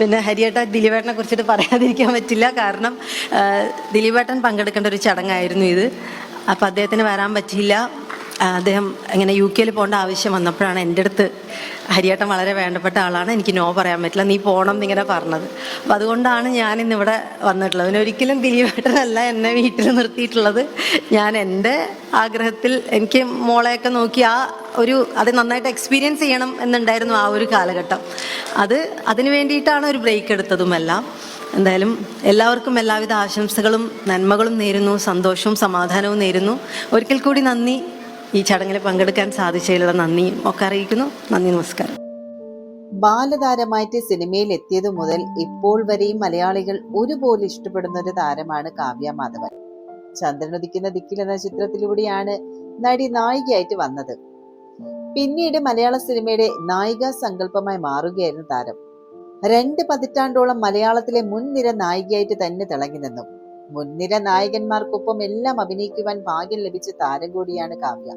പിന്നെ ഹരിയേട്ട ദിലീപേട്ടനെ കുറിച്ചിട്ട് പറയാതിരിക്കാൻ പറ്റില്ല. കാരണം ദിലീപേട്ടൻ പങ്കെടുക്കേണ്ട ഒരു ചടങ്ങായിരുന്നു ഇത്. അപ്പം അദ്ദേഹത്തിന് വരാൻ പറ്റിയില്ല. അദ്ദേഹം ഇങ്ങനെ യു കെയിൽ പോകേണ്ട ആവശ്യം വന്നപ്പോഴാണ് എന്റെ അടുത്ത് ഹരിയേട്ടൻ വളരെ വേണ്ടപ്പെട്ട ആളാണ്. എനിക്ക് നോ പറയാൻ പറ്റില്ല. നീ പോകണം എന്നിങ്ങനെ പറഞ്ഞത്. അപ്പം അതുകൊണ്ടാണ് ഞാൻ ഇന്നിവിടെ വന്നിട്ടുള്ളത്. പിന്നെ ഒരിക്കലും ദിലീപേട്ടനല്ല എന്നെ വീട്ടിൽ നിർത്തിയിട്ടുള്ളത്. ഞാൻ എന്റെ ആഗ്രഹത്തിൽ എനിക്ക് മോളെയൊക്കെ നോക്കി ആ ഒരു അത് നന്നായിട്ട് എക്സ്പീരിയൻസ് ചെയ്യണം എന്നുണ്ടായിരുന്നു ആ ഒരു കാലഘട്ടം. അത് അതിന് വേണ്ടിയിട്ടാണ് ഒരു ബ്രേക്ക് എടുത്തതുമെല്ലാം. എന്തായാലും എല്ലാവർക്കും എല്ലാവിധ ആശംസകളും നന്മകളും നേരുന്നു സന്തോഷവും സമാധാനവും നേരുന്നു. ഒരിക്കൽ കൂടി നന്ദി. ഈ ചടങ്ങിൽ പങ്കെടുക്കാൻ സാധിച്ചതിലുള്ള നന്ദിയും ഒക്കെ അറിയിക്കുന്നു. നന്ദി നമസ്കാരം. ബാലതാരമായിട്ട് സിനിമയിൽ എത്തിയതു മുതൽ ഇപ്പോൾ വരെയും മലയാളികൾ ഒരുപോലെ ഇഷ്ടപ്പെടുന്ന ഒരു താരമാണ് കാവ്യ മാധവൻ. ചന്ദ്രനുദിക്കുന്ന ദിക്കിൽ എന്ന ചിത്രത്തിലൂടെയാണ് നടി നായികയായിട്ട് വന്നത്. പിന്നീട് മലയാള സിനിമയുടെ നായികാ സങ്കല്പമായി മാറുകയായിരുന്നു താരം. രണ്ട് പതിറ്റാണ്ടോളം മലയാളത്തിലെ മുൻനിര നായികയായിട്ട് തന്നെ തിളങ്ങി നിന്നു. മുൻനിര നായകന്മാർക്കൊപ്പം എല്ലാം അഭിനയിക്കുവാൻ ഭാഗ്യം ലഭിച്ച താരം കൂടിയാണ് കാവ്യ.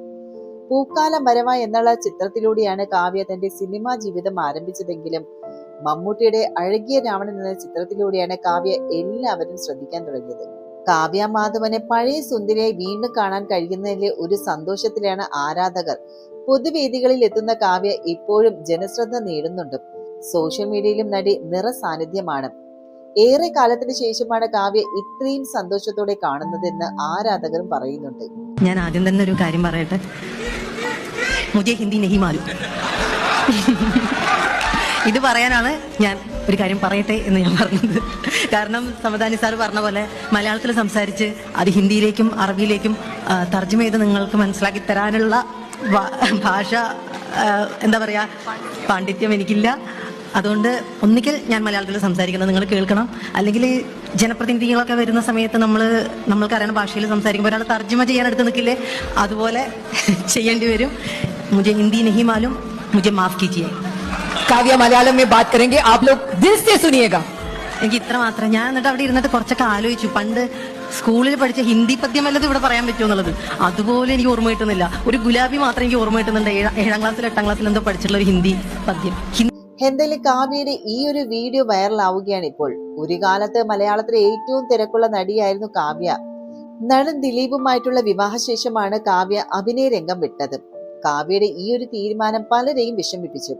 പൂക്കാലം വരവ എന്നുള്ള ചിത്രത്തിലൂടെയാണ് കാവ്യ തന്റെ സിനിമാ ജീവിതം ആരംഭിച്ചതെങ്കിലും മമ്മൂട്ടിയുടെ അഴകിയ രാവണൻ എന്ന ചിത്രത്തിലൂടെയാണ് കാവ്യ എല്ലാവരും ശ്രദ്ധിക്കാൻ തുടങ്ങിയത്. കാവ്യ മാധവനെ പഴയ സുന്ദരിയെ വീണ്ടും കാണാൻ കഴിയുന്നതിലെ ഒരു സന്തോഷത്തിലാണ് ആരാധകർ. പൊതുവേദികളിൽ എത്തുന്ന കാവ്യ ഇപ്പോഴും ജനശ്രദ്ധ നേടുന്നുണ്ട്. സോഷ്യൽ മീഡിയയിലും നടി നിറ സാന്നിധ്യമാണ്. ഏറെ കാലത്തിന് ശേഷമാണ് കാവ്യ ഇത്രയും സന്തോഷത്തോടെ കാണുന്നതെന്ന് ആരാധകരും പറയുന്നുണ്ട്. ഞാൻ ആദ്യം തന്നെ ഒരു കാര്യം പറയട്ടെ? മുജെ ഹിന്ദി നെഹി മാലു ഇത് പറയാനാണ് ഞാൻ ഒരു കാര്യം പറയട്ടെ എന്ന് ഞാൻ പറഞ്ഞത്. കാരണം സമദാനി സാർ പറഞ്ഞ പോലെ മലയാളത്തിൽ സംസാരിച്ച് അത് ഹിന്ദിയിലേക്കും അറബിയിലേക്കും തർജമ ചെയ്ത് നിങ്ങൾക്ക് മനസ്സിലാക്കി തരാനുള്ള ഭാഷ എന്താ പറയുക പാണ്ഡിത്യം എനിക്കില്ല. അതുകൊണ്ട് ഒന്നിക്കൽ ഞാൻ മലയാളത്തിൽ സംസാരിക്കുന്നത് നിങ്ങൾ കേൾക്കണം. അല്ലെങ്കിൽ ജനപ്രതിനിധികളൊക്കെ വരുന്ന സമയത്ത് നമ്മൾ നമ്മൾക്ക് അറിയുന്ന ഭാഷയിൽ സംസാരിക്കുമ്പോൾ ഒരാൾ തർജമ ചെയ്യാൻ എടുത്ത് നിൽക്കില്ലേ? അതുപോലെ ചെയ്യേണ്ടി വരും. മുജെ ഹിന്ദി നെഹിമാലും മുജെ മാഫ് കീജിയേ കാവ്യ മലയാളം മേ ബാത് കരേങ്കെ. ആപ് ലോക് ദിൽ സേ സുനിയേഗ. എനിക്ക് ഇത്ര മാത്രം. ഞാൻ എന്നിട്ട് അവിടെ ഇരുന്നിട്ട് കുറച്ചൊക്കെ ആലോചിച്ചു. പണ്ട് സ്കൂളിൽ പഠിച്ച ഹിന്ദി പദ്യം വല്ലതും ഇവിടെ പറയാൻ പറ്റുമോ എന്നുള്ളത്? അതുപോലെ എനിക്ക് ഓർമ്മ കിട്ടുന്നില്ല. ഒരു ഗുലാബി മാത്രം എനിക്ക് ഓർമ്മ കിട്ടുന്നുണ്ട്. ഏഴാം ക്ലാസ്സിൽ എട്ടാം ക്ലാസ്സിൽ എന്തോ പഠിച്ചിട്ടുള്ള ഒരു ഹിന്ദി പദ്യം. എന്തായാലും കാവ്യയുടെ ഈ ഒരു വീഡിയോ വൈറലാവുകയാണ് ഇപ്പോൾ. ഒരു കാലത്ത് മലയാളത്തിലെ ഏറ്റവും തിരക്കുള്ള നടിയായിരുന്നു കാവ്യ. നടൻ ദിലീപുമായിട്ടുള്ള വിവാഹശേഷമാണ് കാവ്യ അഭിനയ രംഗം വിട്ടത്. കാവ്യയുടെ ഈ ഒരു തീരുമാനം പലരെയും വിഷമിപ്പിച്ചു.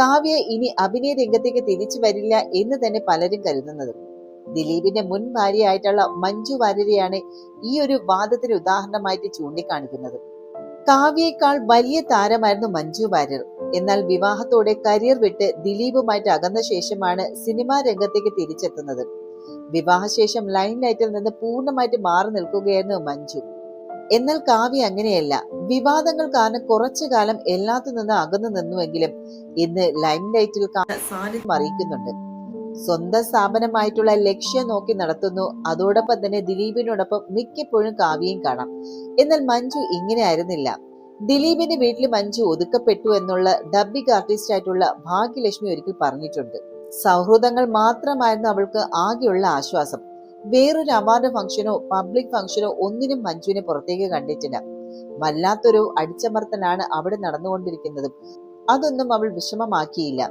കാവ്യ ഇനി അഭിനയ രംഗത്തേക്ക് തിരിച്ചു വരില്ല എന്ന് തന്നെ പലരും കരുതുന്നത്. ദിലീപിന്റെ മുൻ ഭാര്യയായിട്ടുള്ള മഞ്ജു വാര്യരെയാണ് ഈ ഒരു വാദത്തിന് ഉദാഹരണമായിട്ട് ചൂണ്ടിക്കാണിക്കുന്നത്. കാവ്യേക്കാൾ വലിയ താരമായിരുന്നു മഞ്ജു വാര്യർ. എന്നാൽ വിവാഹത്തോടെ കരിയർ വിട്ട് ദിലീപുമായിട്ട് അകന്ന ശേഷമാണ് സിനിമാ രംഗത്തേക്ക് തിരിച്ചെത്തുന്നത്. വിവാഹശേഷം ലൈൻ ലൈറ്റിൽ നിന്ന് പൂർണമായിട്ട് മാറി നിൽക്കുകയായിരുന്നു മഞ്ജു. എന്നാൽ കാവ്യ അങ്ങനെയല്ല. വിവാദങ്ങൾ കാരണം കുറച്ചു കാലം എല്ലാത്തു നിന്ന് അകന്നു നിന്നുവെങ്കിലും ഇന്ന് ലൈം ലൈറ്റിൽ സാന്നിധ്യം അറിയിക്കുന്നുണ്ട്. സ്വന്തം സ്ഥാപനമായിട്ടുള്ള ലക്ഷ്യം നോക്കി നടത്തുന്നു. അതോടൊപ്പം തന്നെ ദിലീപിനോടൊപ്പം മിക്കപ്പോഴും കാവ്യയും കാണാം. എന്നാൽ മഞ്ജു ഇങ്ങനെ ആയിരുന്നില്ല. ദിലീപിന്റെ വീട്ടിൽ മഞ്ജു ഒതുക്കപ്പെട്ടു എന്നുള്ള ഡബ്ബിംഗ് ആർട്ടിസ്റ്റ് ആയിട്ടുള്ള ഭാഗ്യലക്ഷ്മി ഒരിക്കൽ പറഞ്ഞിട്ടുണ്ട്. സൗഹൃദങ്ങൾ മാത്രമായിരുന്നു അവൾക്ക് ആകെയുള്ള ആശ്വാസം. വേറൊരു അവാർഡ് ഫംഗ്ഷനോ പബ്ലിക് ഫംഗ്ഷനോ ഒന്നിനും മഞ്ജുവിനെ പുറത്തേക്ക് കണ്ടിട്ടില്ല. വല്ലാത്തൊരു അടിച്ചമർത്തലാണ് അവിടെ നടന്നുകൊണ്ടിരിക്കുന്നതും. അതൊന്നും അവൾ വിഷമമാക്കിയില്ല.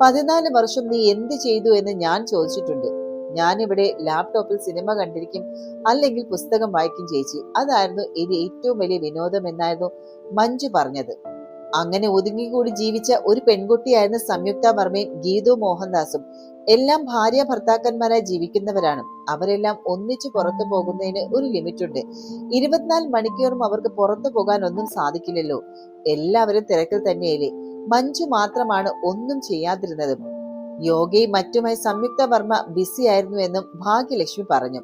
പതിനാല് വർഷം നീ എന്ത് ചെയ്തു എന്ന് ഞാൻ ചോദിച്ചിട്ടുണ്ട്. ഞാനിവിടെ ലാപ്ടോപ്പിൽ സിനിമ കണ്ടിരിക്കും അല്ലെങ്കിൽ പുസ്തകം വായിക്കും ചേച്ചി. അതായിരുന്നു ഇത് ഏറ്റവും വലിയ വിനോദം എന്നായിരുന്നു മഞ്ജു പറഞ്ഞത്. അങ്ങനെ ഒതുങ്ങിക്കൂടി ജീവിച്ച ഒരു പെൺകുട്ടിയായിരുന്ന സംയുക്ത വർമ്മയും ഗീതു മോഹൻദാസും. എല്ലാം ഭാര്യ ഭർത്താക്കന്മാരായി ജീവിക്കുന്നവരാണ്. അവരെല്ലാം ഒന്നിച്ചു പുറത്തു പോകുന്നതിന് ഒരു ലിമിറ്റ് ഉണ്ട് ഇരുപത്തിനാല് മണിക്കൂറും അവർക്ക് പുറത്തു പോകാൻ ഒന്നും സാധിക്കില്ലല്ലോ. എല്ലാവരും തിരക്കിൽ തന്നെയല്ലേ. മഞ്ജു മാത്രമാണ് ഒന്നും ചെയ്യാതിരുന്നതും. യോഗയും മറ്റുമായി സംയുക്ത വർമ്മ ബിസി ആയിരുന്നു എന്നും ഭാഗ്യലക്ഷ്മി പറഞ്ഞു.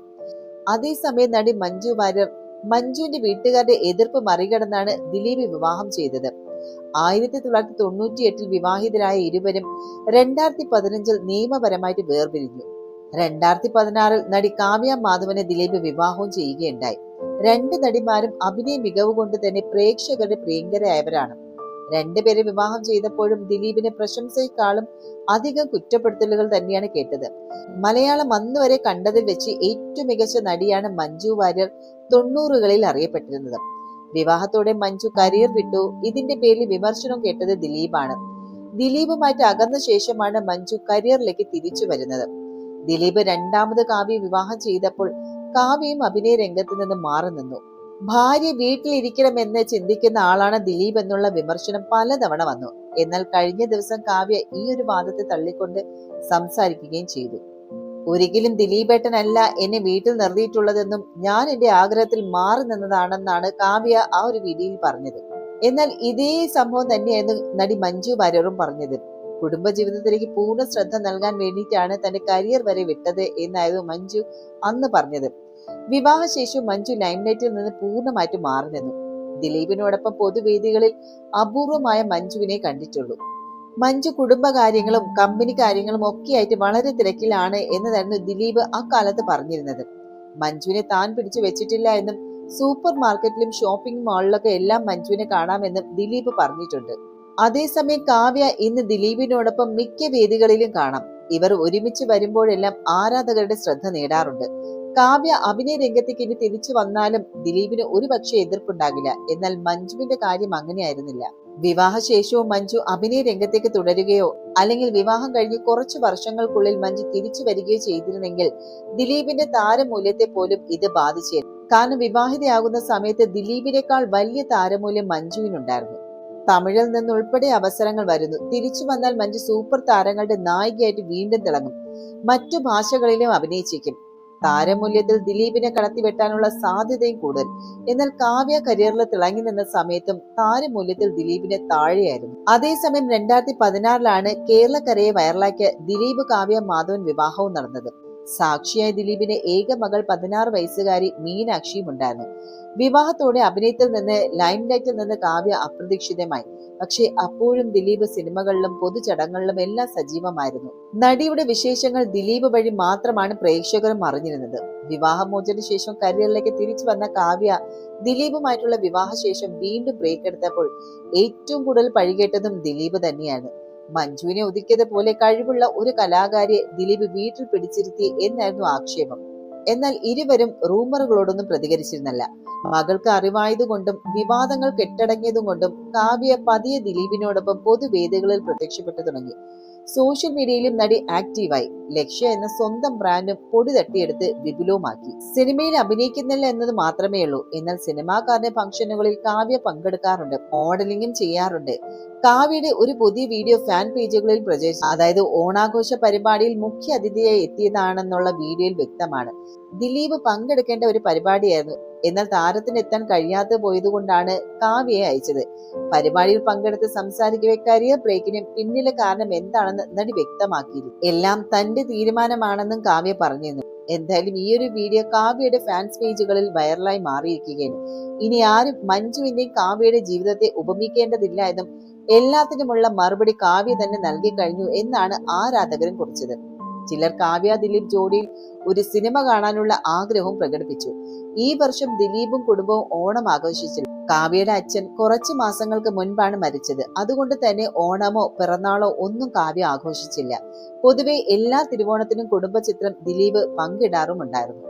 അതേസമയം നടി മഞ്ജു വാര്യർ മഞ്ജുവിന്റെ വീട്ടുകാരുടെ എതിർപ്പ് മറികടന്നാണ് ദിലീപ് വിവാഹം ചെയ്തത്. ആയിരത്തി തൊള്ളായിരത്തി തൊണ്ണൂറ്റി എട്ടിൽ വിവാഹിതരായ ഇരുവരും രണ്ടായിരത്തി പതിനഞ്ചിൽ നിയമപരമായിട്ട് വേർപിരിഞ്ഞു. രണ്ടായിരത്തി പതിനാറിൽ നടി കാവ്യ മാധവനെ ദിലീപ് വിവാഹവും ചെയ്യുകയുണ്ടായി. രണ്ട് നടിമാരും അഭിനയ മികവ് കൊണ്ട് തന്നെ പ്രേക്ഷകരുടെ പ്രിയങ്കരായവരാണ്. രണ്ടുപേരെ വിവാഹം ചെയ്തപ്പോഴും ദിലീപിനെ പ്രശംസയെക്കാളും അധികം കുറ്റപ്പെടുത്തലുകൾ തന്നെയാണ് കേട്ടത്. മലയാളം അന്ന് വരെ കണ്ടതിൽ വെച്ച് ഏറ്റവും മികച്ച നടിയാണ് മഞ്ജു വാര്യർ തൊണ്ണൂറുകളിൽ അറിയപ്പെട്ടിരുന്നത്. വിവാഹത്തോടെ മഞ്ജു കരിയർ വിട്ടു. ഇതിന്റെ പേരിൽ വിമർശനം കേട്ടത് ദിലീപാണ്. ദിലീപുമായിട്ട് അകന്ന ശേഷമാണ് മഞ്ജു കരിയറിലേക്ക് തിരിച്ചു വരുന്നത്. ദിലീപ് രണ്ടാമത് കാവ്യ വിവാഹം ചെയ്തപ്പോൾ കാവ്യയും അഭിനയ രംഗത്ത് നിന്ന് മാറി നിന്നു. ഭാര്യ വീട്ടിലിരിക്കണമെന്ന് ചിന്തിക്കുന്ന ആളാണ് ദിലീപ് എന്നുള്ള വിമർശനം പലതവണ വന്നു. എന്നാൽ കഴിഞ്ഞ ദിവസം കാവ്യ ഈ ഒരു വാദത്തെ തള്ളിക്കൊണ്ട് സംസാരിക്കുകയും ചെയ്തു. ഒരിക്കലും ദിലീപേട്ടനല്ല എന്നെ വീട്ടിൽ നിർത്തിയിട്ടുള്ളതെന്നും ഞാൻ എന്റെ ആഗ്രഹത്തിൽ മാറി നിന്നതാണെന്നാണ് കാവ്യ ആ ഒരു വീഡിയോയിൽ പറഞ്ഞത്. എന്നാൽ ഇതേ സംഭവം തന്നെയായിരുന്നു നടി മഞ്ജു വാര്യറും പറഞ്ഞത്. കുടുംബജീവിതത്തിലേക്ക് പൂർണ ശ്രദ്ധ നൽകാൻ വേണ്ടിയിട്ടാണ് തന്റെ കരിയർ വരെ വിട്ടത് എന്നായിരുന്നു മഞ്ജു അന്ന് പറഞ്ഞത്. വിവാഹശേഷം മഞ്ജു ലൈംലൈറ്റിൽ നിന്ന് പൂർണമായിട്ട് മാറി നിന്നു. ദിലീപിനോടൊപ്പം പൊതുവേദികളിൽ അപൂർവമായ മഞ്ജുവിനെ കണ്ടിട്ടുള്ളൂ. മഞ്ജു കുടുംബകാര്യങ്ങളും കമ്പനി കാര്യങ്ങളും ഒക്കെയായിട്ട് വളരെ തിരക്കിലാണ് എന്നതായിരുന്നു ദിലീപ് അക്കാലത്ത് പറഞ്ഞിരുന്നത്. മഞ്ജുവിനെ താൻ പിടിച്ചു വെച്ചിട്ടില്ല എന്നും സൂപ്പർ മാർക്കറ്റിലും ഷോപ്പിംഗ് മാളിലൊക്കെ എല്ലാം മഞ്ജുവിനെ കാണാമെന്നും ദിലീപ് പറഞ്ഞിട്ടുണ്ട്. അതേസമയം കാവ്യ ഇന്ന് ദിലീപിനോടൊപ്പം മിക്ക വേദികളിലും കാണാം. ഇവർ ഒരുമിച്ച് വരുമ്പോഴെല്ലാം ആരാധകരുടെ ശ്രദ്ധ നേടാറുണ്ട്. കാവ്യ അഭിനയ രംഗത്തേക്ക് ഇനി തിരിച്ചു വന്നാലും ദിലീപിന് ഒരു പക്ഷേ എതിർപ്പുണ്ടാകില്ല. എന്നാൽ മഞ്ജുവിന്റെ കാര്യം അങ്ങനെയായിരുന്നില്ല. വിവാഹശേഷവും മഞ്ജു അഭിനയ രംഗത്തേക്ക് തുടരുകയോ അല്ലെങ്കിൽ വിവാഹം കഴിഞ്ഞ് കുറച്ചു വർഷങ്ങൾക്കുള്ളിൽ മഞ്ജു തിരിച്ചു വരികയോ ചെയ്തിരുന്നെങ്കിൽ ദിലീപിന്റെ താരമൂല്യത്തെ പോലും ഇത് ബാധിച്ചേ കാരണം വിവാഹിതയാകുന്ന സമയത്ത് ദിലീപിനേക്കാൾ വലിയ താരമൂല്യം മഞ്ജുവിനുണ്ടായിരുന്നു. തമിഴിൽ നിന്നുൾപ്പെടെ അവസരങ്ങൾ വരുന്നു. തിരിച്ചു വന്നാൽ മഞ്ജു സൂപ്പർ താരങ്ങളുടെ നായികയായിട്ട് വീണ്ടും തിളങ്ങും. മറ്റു ഭാഷകളിലും അഭിനയിച്ചേക്കും. താരമൂല്യത്തിൽ ദിലീപിനെ കടത്തിവെട്ടാനുള്ള സാധ്യതയും കൂടുതൽ. എന്നാൽ കാവ്യ കരിയറിൽ തിളങ്ങി നിന്ന സമയത്തും താരമൂല്യത്തിൽ ദിലീപിനെ താഴെയായിരുന്നു. അതേസമയം രണ്ടായിരത്തി പതിനാറിലാണ് കേരളക്കരയെ വൈറലാക്കിയ ദിലീപ് കാവ്യ മാധവൻ വിവാഹവും നടന്നത്. സാക്ഷിയായ ദിലീപിന്റെ ഏക മകൾ പതിനാറ് വയസ്സുകാരി മീനാക്ഷിയും ഉണ്ടായിരുന്നു. വിവാഹത്തോടെ അഭിനയത്തിൽ നിന്ന് ലൈം ലൈറ്റിൽ നിന്ന് കാവ്യ അപ്രതീക്ഷിതമായി. പക്ഷേ അപ്പോഴും ദിലീപ് സിനിമകളിലും പൊതുചടങ്ങുകളിലും എല്ലാം സജീവമായിരുന്നു. നടിയുടെ വിശേഷങ്ങൾ ദിലീപ് വഴി മാത്രമാണ് പ്രേക്ഷകരും അറിഞ്ഞിരുന്നത്. വിവാഹമോചന ശേഷം കരിയറിലേക്ക് തിരിച്ചു വന്ന കാവ്യ ദിലീപുമായിട്ടുള്ള വിവാഹശേഷം വീണ്ടും ബ്രേക്ക് എടുത്തപ്പോൾ ഏറ്റവും കൂടുതൽ പഴികേട്ടതും ദിലീപ് തന്നെയാണ്. മഞ്ജുവിനെ ഒതുക്കിയതുപോലെ കഴിവുള്ള ഒരു കലാകാരിയെ ദിലീപ് വീട്ടിൽ പിടിച്ചിരുത്തി എന്നായിരുന്നു ആക്ഷേപം. എന്നാൽ ഇരുവരും റൂമറുകളോടൊന്നും പ്രതികരിച്ചിരുന്നില്ല. മകൾക്ക് അറിവായതുകൊണ്ടും വിവാദങ്ങൾ കെട്ടടങ്ങിയതും കൊണ്ടും കാവ്യ പതിയെ ദിലീപിനോടൊപ്പം പൊതുവേദികളിൽ പ്രത്യക്ഷപ്പെട്ടു തുടങ്ങി. സോഷ്യൽ മീഡിയയിലും നടി ആക്റ്റീവായി. ലക്ഷ്യ എന്ന സ്വന്തം ബ്രാൻഡും പൊടി തട്ടിയെടുത്ത് വിപുലവുമാക്കി. സിനിമയിൽ അഭിനയിക്കുന്നില്ല എന്നത് മാത്രമേ ഉള്ളൂ. എന്നാൽ സിനിമാക്കാരുടെ ഫംഗ്ഷനുകളിൽ കാവ്യ പങ്കെടുക്കാറുണ്ട് മോഡലിംഗും ചെയ്യാറുണ്ട്. കാവ്യയുടെ ഒരു പുതിയ വീഡിയോ ഫാൻ പേജുകളിൽ പ്രചരിച്ചു. അതായത് ഓണാഘോഷ പരിപാടിയിൽ മുഖ്യ അതിഥിയായി എത്തിയതാണെന്നുള്ള വീഡിയോയിൽ വ്യക്തമാണ്. ദിലീപ് പങ്കെടുക്കേണ്ട ഒരു പരിപാടിയായിരുന്നു എന്നാൽ താരത്തിന് എത്താൻ കഴിയാതെ പോയതുകൊണ്ടാണ് കാവ്യയെ അയച്ചത്. പരിപാടിയിൽ പങ്കെടുത്ത് സംസാരിക്കവെ കരിയർ ബ്രേക്കിന് പിന്നിലെ കാരണം എന്താണെന്ന് നടി വ്യക്തമാക്കിയിരുന്നു. എല്ലാം തന്റെ തീരുമാനമാണെന്നും കാവ്യ പറഞ്ഞിരുന്നു. എന്തായാലും ഈ ഒരു വീഡിയോ കാവ്യയുടെ ഫാൻസ് പേജുകളിൽ വൈറലായി മാറിയിരിക്കുകയാണ്. ഇനി ആരും മഞ്ജുവിന്റെയും കാവ്യയുടെ ജീവിതത്തെ ഉപമിക്കേണ്ടതില്ല എന്നും എല്ലാത്തിനുമുള്ള മറുപടി കാവ്യ തന്നെ നൽകി കഴിഞ്ഞു എന്നാണ് ആരാധകരും കുറിച്ചത്. ചിലർ കാവ്യ ദിലീപ് ജോഡിയിൽ ഒരു സിനിമ കാണാനുള്ള ആഗ്രഹവും പ്രകടിപ്പിച്ചു. ഈ വർഷം ദിലീപും കുടുംബവും ഓണം ആഘോഷിച്ചു. കാവ്യയുടെ അച്ഛൻ കുറച്ച് മാസങ്ങൾക്ക് മുൻപാണ് മരിച്ചത്. അതുകൊണ്ട് തന്നെ ഓണമോ പിറന്നാളോ ഒന്നും കാവ്യ ആഘോഷിച്ചില്ല. പൊതുവെ എല്ലാ തിരുവോണത്തിനും കുടുംബ ചിത്രം ദിലീപ് പങ്കിടാറുമുണ്ടായിരുന്നു.